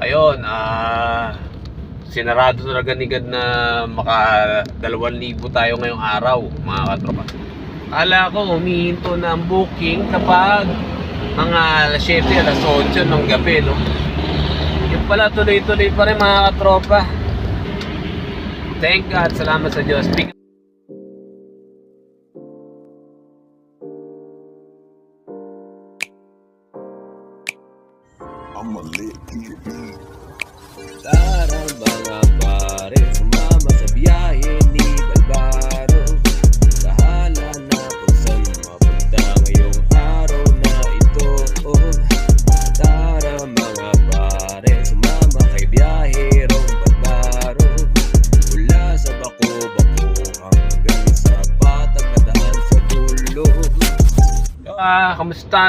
ayun, ah, sinarado talaga ni God na maka 2,000 tayo ngayong araw, mga katropa. Kala ko humihinto na ang booking kapag mga alas 7, alas 8 ng gabi, no? Yun pala, tuloy-tuloy pa rin mga katropa. Thank God, salamat sa Diyos.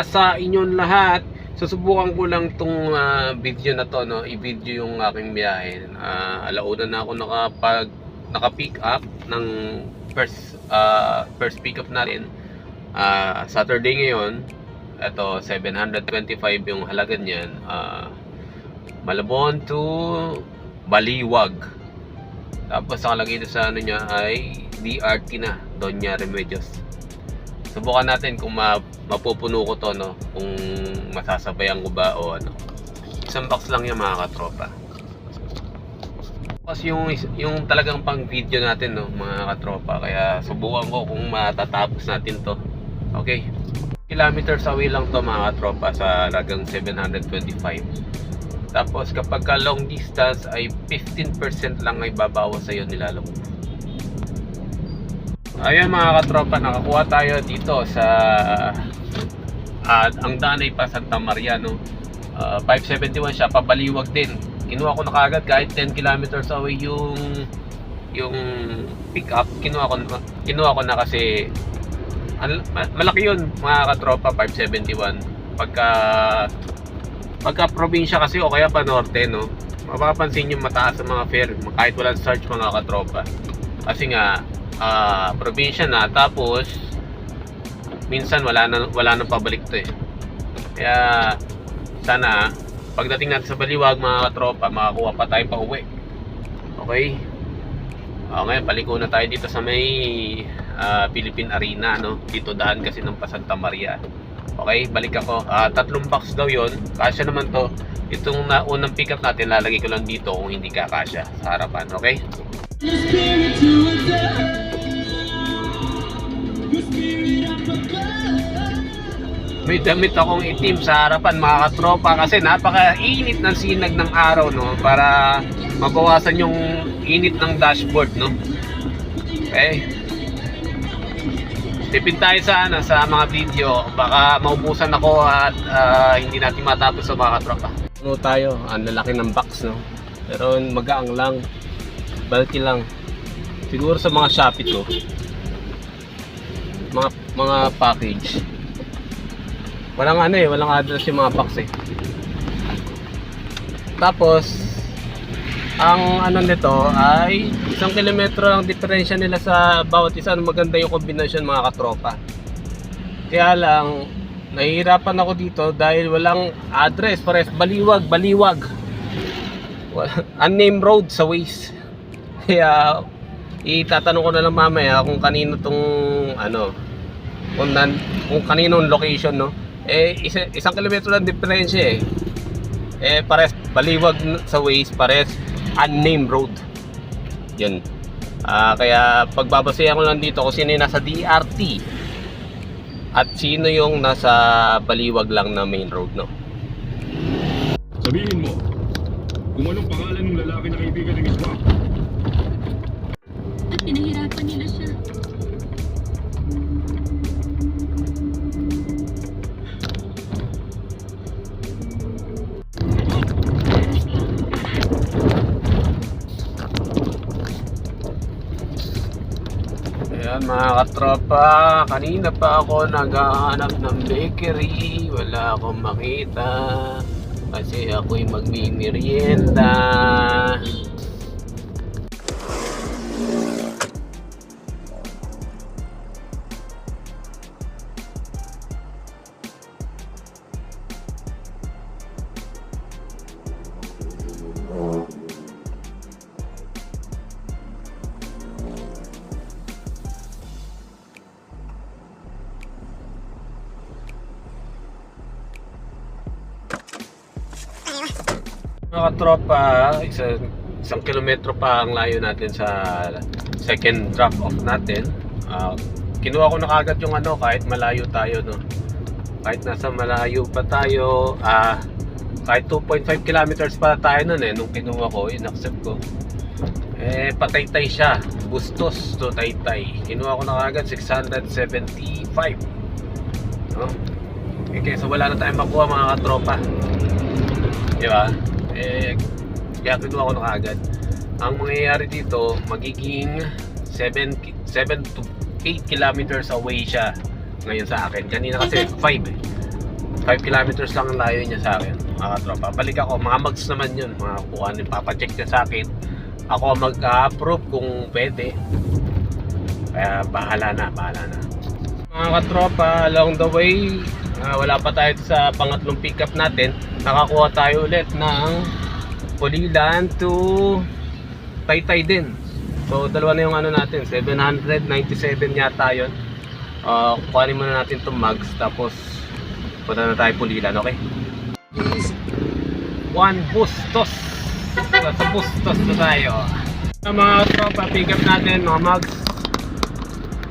Sa inyong lahat? Susubukan ko lang tong ah, video na to, no? I-video yung aking biyahe. Ah, alauna na ako nakapag naka-pick up ng first ah, first pick up natin. Ah, Saturday ngayon. Ito 725 yung halaga niyan. Ah, Malabon to Baliwag. Tapos ang lagay dito sa ano niya ay DRT na, Doña Remedios subukan natin kung ma mapupuno ko to no? Kung masasabayan ko ba o ano. Isang box lang yung mga katropa. Tapos yung yung talagang pang video natin no? Mga katropa. Kaya subukan ko kung matatapos natin to. Okay? Kilometers away lang to mga katropa sa lagang 725 tapos kapag ka long distance ay 15% lang ay babawas sa'yo nilalong Ayan mga katropa, nakakuha tayo dito sa at ang daan ay pa Santa Maria no. Ah, 571 siya pabaliwag din. Kinuha ko na kagad kahit 10 kilometers away yung yung pick up. Kinuha ko kinuha ko na kasi al- ma- malaki yun mga katropa 571. Pagka pagka probinsya kasi o kaya pa norte no. Mapapansin yung mataas sa mga fare kahit walang search mga katropa. Kasi nga ah probinsya na tapos minsan wala na wala nang pabalik to eh. Kaya sana pagdating natin sa Baliwag mga katropa makakuha pa tayo pa uwi. Okay? Ah, ngayon paliko na tayo dito sa may ah, Philippine Arena no. Dito daan kasi ng pa Santa Maria. Okay, balik ako. Ah, tatlong box daw 'yon. Kasya naman to. Itong na unang pick up natin lalagay ko lang dito kung hindi ka kasya sa harapan, okay? May damit akong itim sa harapan mga katropa kasi napakainit ng sinag ng araw no para mabawasan yung init ng dashboard no. Okay. Tipid tayo sa ano, sa mga video baka maubusan ako at ah, hindi natin matapos sa mga katropa. Ano tayo? Ang lalaki ng box no. Pero magaang lang. Bulky lang. Siguro sa mga Shopee to. Mga mga package. Walang ano eh, walang address yung mga box eh. Tapos, ang ano nito ay isang kilometro lang diferensya nila sa bawat isa. Maganda yung kombinasyon mga katropa. Kaya lang, nahihirapan ako dito dahil walang address. Pares, baliwag, baliwag. Unnamed road sa Waze. Kaya, itatanong ko na lang mamaya kung kanino tong ano, kung, nan, kung kaninong location no eh isa, isang kilometro lang diferensya eh eh pares baliwag sa Waze pares unnamed road yun Ah, kaya pagbabasehan ko lang dito kung sino yung nasa DRT at sino yung nasa baliwag lang na main road no Sabihin mo, kung anong pangalan ng lalaki na kaibigan ni Miss Wang. At pinahirapan nila siya. Ayan mga katropa, kanina pa ako naghahanap ng bakery, wala akong makita kasi ako'y magmimerienda. Mga katropa, isa, isang kilometro pa ang layo natin sa second drop off natin. Ah, kinuha ko na kagad yung ano kahit malayo tayo no. Kahit nasa malayo pa tayo, ah kahit 2.5 kilometers pa tayo nun eh nung kinuha ko, in-accept ko. Eh pataytay siya, Bustos to Taytay. Kinuha ko na kagad 675. No? Eh, kaya so wala na tayong makuha mga katropa. Di ba? Eh, kinuha ko na kaagad. Ang mangyayari dito, magiging 7, 7 to 8 kilometers away siya ngayon sa akin. Kanina kasi 5 eh. 5 kilometers lang ang layo niya sa akin, mga katropa. Balik ako, mga mags naman yun. Mga kuha nyung papacheck niya sa akin. Ako mag-approve kung pwede. Kaya bahala na, bahala na. Mga katropa, along the way, ah, wala pa tayo sa pangatlong pickup natin. Nakakuha tayo ulit ng Pulilan to Taytay din. So, dalawa na yung ano natin, 797 yata yun. Uh, kuhanin muna natin itong mugs, tapos punta na tayo Pulilan, okay? One Bustos! Sa Bustos na tayo. Mga tropa, pick up natin, mga mugs.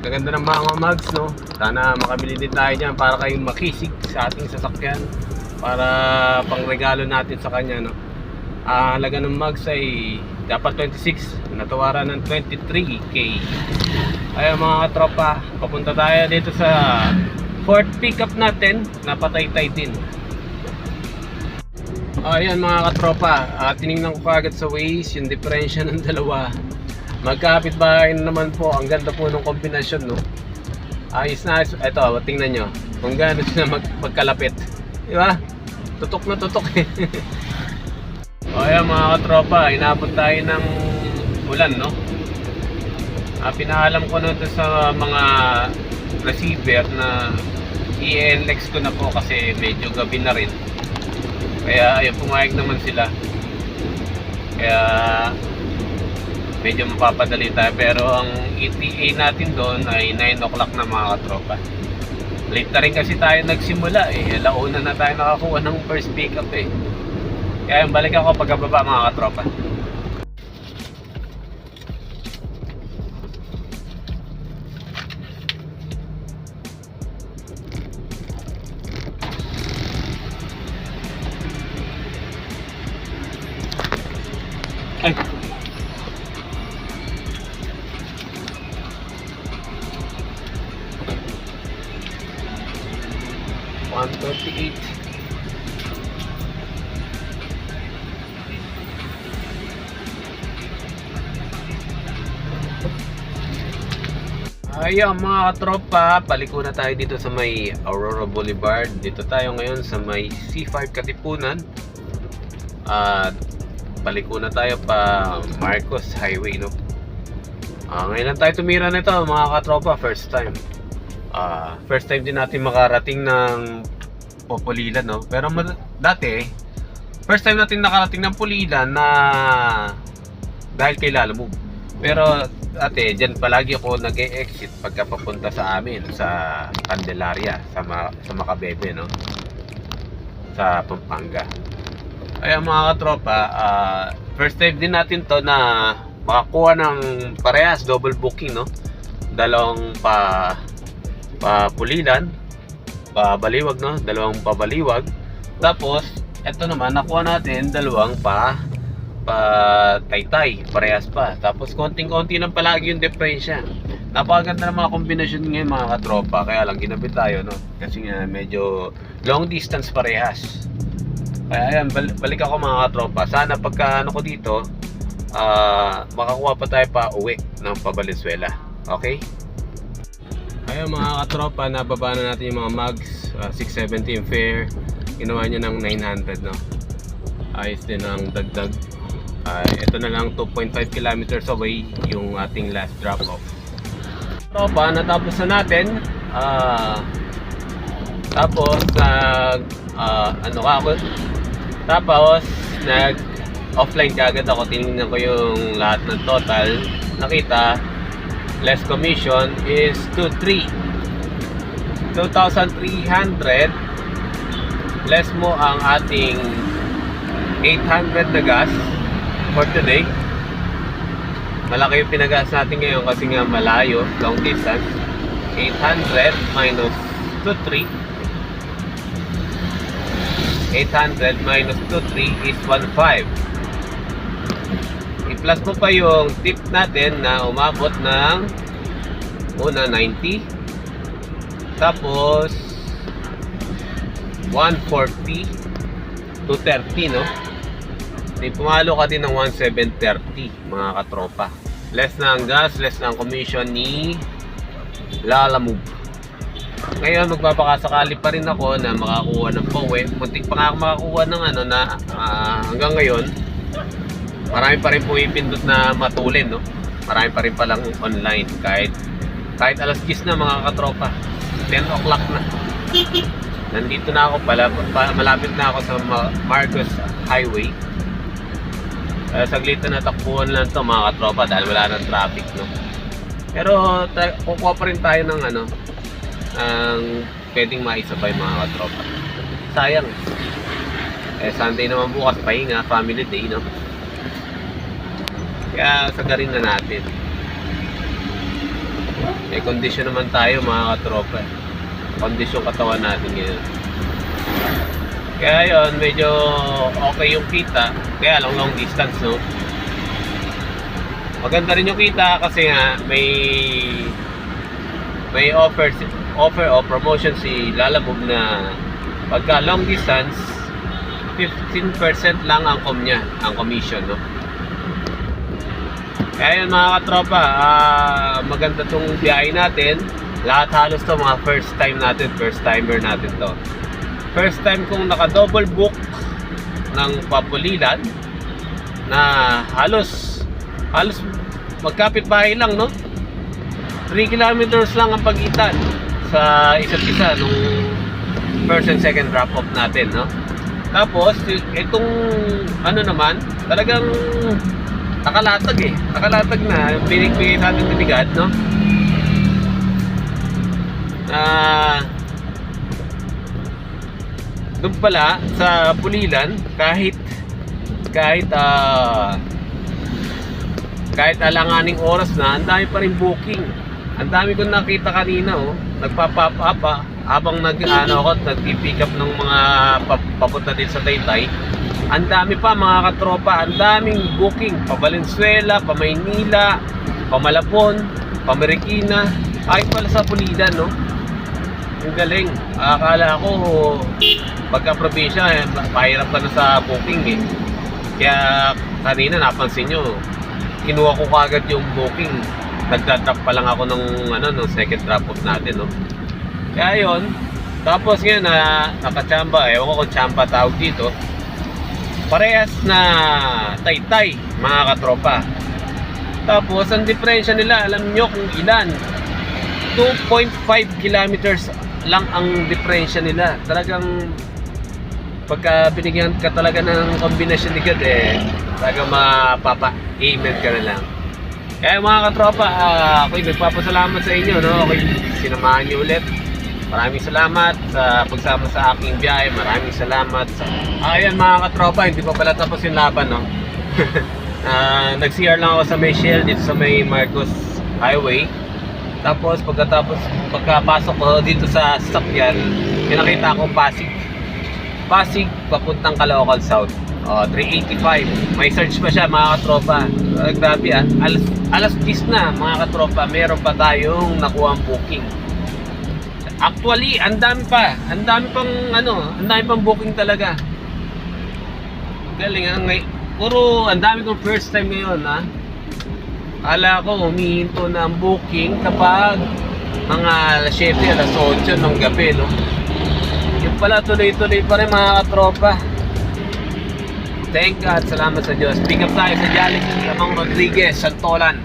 Gaganda ng mga mugs, no? Sana makabili din tayo dyan para kayong makisig sa ating sasakyan. Para pang regalo natin sa kanya, no? Ang halaga ng mugs ay dapat 26, natawaran ng 23k. Ayun mga katropa, papunta tayo dito sa fourth pickup natin, napatay-tay din. Ayan mga katropa, uh, tiningnan ko kagad sa Waze yung diferensya ng dalawa. Magkapit bahay na naman po, ang ganda po ng kombinasyon no. Ayos na, ayos. ito, tingnan nyo, kung gaano sila mag magkalapit. Di ba? Tutok na tutok eh. o ayan mga katropa, inabot tayo ng ulan no. Ah, pinaalam ko na sa mga receiver na i-NLEX ko na po kasi medyo gabi na rin. Kaya ayun, pumayag naman sila. Kaya medyo mapapadali tayo. Pero ang ETA natin doon ay 9 o'clock na mga katropa. Late na rin kasi tayo nagsimula eh. Launa na tayo nakakuha ng first pickup eh. Kaya balik ako pagkababa mga katropa. Ayun mga katropa, paliko na tayo dito sa may Aurora Boulevard. Dito tayo ngayon sa may C5 Katipunan. At paliko na tayo pa Marcos Highway no. Ah, ngayon lang tayo tumira nito mga katropa, first time. Ah, first time din natin makarating ng Popolilan no. Pero dati first time natin nakarating ng Pulilan na dahil kay Lalamove. Pero dati diyan palagi ako nag-exit pagka papunta sa amin sa Candelaria sa Ma- sa Macabebe no. Sa Pampanga. Ayan mga katropa, ah, first time din natin to na makakuha ng parehas double booking no. Dalawang pa pa Pulilan, no, dalawang pa Baliwag. Tapos eto naman nakuha natin dalawang pa pa Taytay, parehas pa. Tapos konting-konti lang palagi yung diferensya. Napakaganda ng mga kombinasyon ngayon mga katropa, kaya lang ginabi tayo no. Kasi nga medyo long distance parehas. Kaya ayan, bal- balik ako mga katropa. Sana pagka ano ko dito, ah makakuha pa tayo pa uwi ng pa. Okay? Ayun mga katropa, nababa na natin yung mga mugs. ah, 670 yung fare. Ginawa niya ng 900 no. Ayos din ang dagdag. Ah, ito na lang 2.5 kilometers away yung ating last drop off. Tropa, natapos na natin. Ah tapos nag ah, ano ka ako? Tapos nag offline kagad ako. Tinignan ko yung lahat ng total. Nakita less commission is 23 2,300 less mo ang ating 800 na gas for today. Malaki yung pinagas natin ngayon kasi nga malayo, long distance. 800 minus 23. 800 minus 23 is 15. I-plus mo pa yung tip natin na umabot ng una 90. Tapos 140 to 30, no? Di pumalo ka din ng 1730, mga katropa. Less na ang gas, less na ang commission ni Lalamove. Ngayon, magpapakasakali pa rin ako na makakuha ng pauwi. Muntik pa nga ako makakuha ng ano na ah, hanggang ngayon, marami pa rin pumipindot na matulin, no? Marami pa rin palang online kahit kahit alas 10 na mga katropa. 10 o'clock na. Nandito na ako pala, pa, malapit na ako sa Ma- Marcos Highway. Uh, saglit na natakbuhan lang to mga katropa dahil wala nang traffic, no? Pero kukuha pa rin tayo ng ano, ang pwedeng maisabay mga katropa. Sayang. Eh, Sunday naman bukas, pahinga, family day, no? Kaya sagarin na natin. May kondisyon naman tayo mga katropa. Kondisyon katawan natin ngayon. Kaya yun, medyo okay yung kita. Kaya lang long distance, no? Maganda rin yung kita kasi nga may may offer offer o promotion si Lalamove na pagka long distance 15% lang ang com niya, ang commission, no? Kaya yun mga katropa, ah, maganda tong biyahe natin. Lahat halos to mga first time natin, first timer natin to. First time kong naka-double book ng Papulilan na halos halos magkapit bahay lang no? 3 kilometers lang ang pagitan sa isa't isa nung first and second drop off natin no? Tapos itong ano naman talagang nakalatag eh. Nakalatag na binigbigay sa ating tinigad no? Ah doon pala sa Pulilan kahit kahit ah kahit alanganing oras na, ang dami pa rin booking. Ang dami kong nakita kanina, oh. Nagpa-pop up, ah, habang nag, ano ako, nag-pick up ng mga pap- papunta din sa Taytay. Ang dami pa, mga katropa. Ang daming booking. Pa Valenzuela, pa Maynila, pa Malabon, pa Marikina. Kahit pala sa Pulidan, no? Ang galing. Akala ko, pagka probinsya, eh, pahirap ka na sa booking, eh. Kaya kanina napansin nyo, kinuha ko kagad yung booking. Nagda-drop pa lang ako ng ano ng second drop off natin, no. Kaya yon. Tapos ngayon na nakachamba, ewan ko kung chamba tawag dito. Parehas na taytay, mga katropa. Tapos ang diferensya nila, alam nyo kung ilan. 2.5 kilometers lang ang diferensya nila. Talagang pagka binigyan ka talaga ng kombinasyon ni God eh talaga mapapa-amen ka na lang. Kaya mga katropa uh, ako'y nagpapasalamat sa inyo no? ako'y sinamahan niyo ulit. Maraming salamat sa pagsama sa aking biyahe. Maraming salamat sa ayan mga katropa hindi pa pala tapos yung laban no? Uh, nag-CR lang ako sa may Shell dito sa may Marcos Highway tapos pagkatapos pagkapasok ko dito sa sasakyan pinakita ko Pasig Pasig papuntang Caloocan South. Oh, 385. May search pa siya mga katropa. Uh, grabe ah. Alas, alas 10 na mga katropa. Meron pa tayong nakuha ang booking. Actually, ang dami pa. Ang dami pang ano, ang dami pang booking talaga. Galing ah. Ngay puro ang dami kong first time ngayon ah. Ala ko humihinto na ang booking kapag mga alas 7, alas 8 ng gabi no. Yung pala tuloy-tuloy pa rin mga katropa. Thank God, salamat sa Diyos. Pick up tayo sa Jollibee, Amang Rodriguez, Santolan.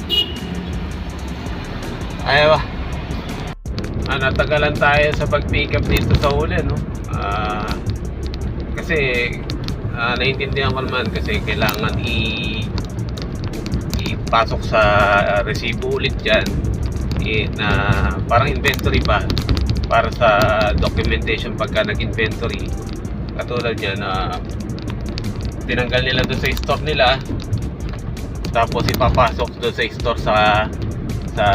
Ayaw. Ah, natagalan tayo sa pag-pick up dito sa huli, no? Ah, kasi, ah, naiintindihan ko naman kasi kailangan i ipasok sa resibo ulit dyan eh, na parang inventory ba para sa documentation pagka nag-inventory katulad niya na tinanggal nila doon sa store nila. Tapos ipapasok doon sa store sa sa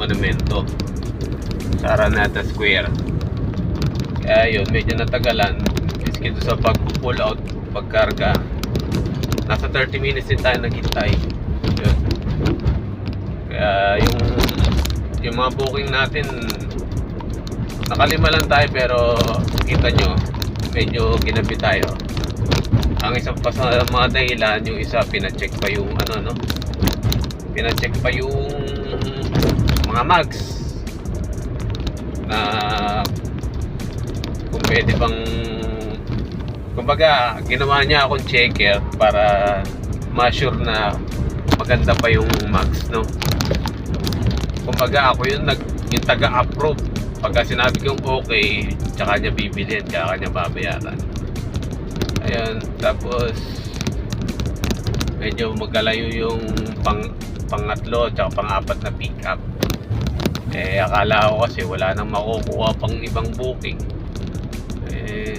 monumento. Sa Araneta Square. Kaya yun, medyo natagalan. Miski doon sa pag-pull out, pagkarga. Nasa 30 minutes din tayo naghintay. Yun. Kaya yung yung mga booking natin nakalima lang tayo pero kita nyo medyo ginabi tayo ang isang pa sa mga dahilan yung isa pinacheck pa yung ano no pinacheck pa yung mga mags na kung pwede bang kumbaga ginawa niya akong checker para ma-sure na maganda pa yung mags no? Kumbaga ako yung nag yung taga-approve. Pagka sinabi kong okay tsaka niya bibilhin tsaka niya babayaran. Ayun tapos medyo magkalayo yung pang pangatlo tsaka pang-apat na pick up eh akala ko kasi wala nang makukuha pang ibang booking. Eh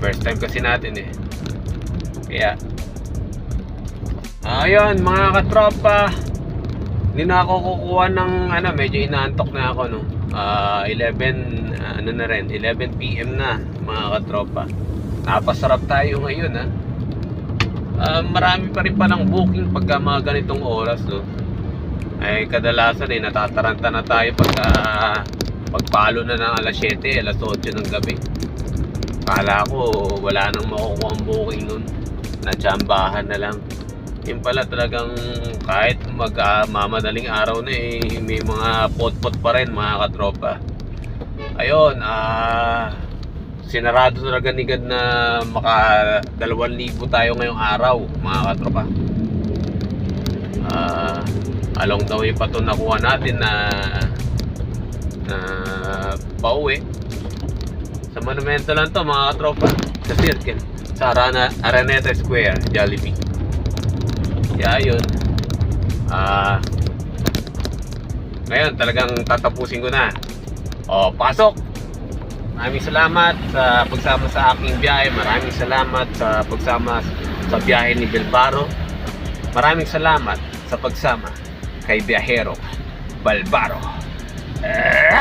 first time kasi natin eh. Kaya ayun mga katropa hindi na ako kukuha ng ano, medyo inaantok na ako no. Ah, 11 ah, ano na rin, 11 PM na mga katropa. Napasarap tayo ngayon ha. Ah, marami pa rin palang booking pagka mga ganitong oras no. Ay kadalasan eh natataranta na tayo pagka pagpalo na ng alas 7, alas 8 ng gabi. Kala ko wala nang makukuha ang booking nun. Natsambahan na lang yun pala talagang kahit mag ah, mamadaling araw na eh, may mga pot-pot pa rin mga katropa. Ayun, ah sinarado talaga ni God na maka 2,000 tayo ngayong araw mga katropa. Ah along the way pa to nakuha natin na na pauwi. Sa monumento lang to mga katropa. Sa circle. Sa Arana, Araneta Square, Jollibee. Kaya yun. Ah. ngayon talagang tatapusin ko na. O, pasok. Maraming salamat sa pagsama sa aking biyahe. Maraming salamat sa pagsama sa biyahe ni Belbaro. Maraming salamat sa pagsama kay Biyahero Balbaro. Eh,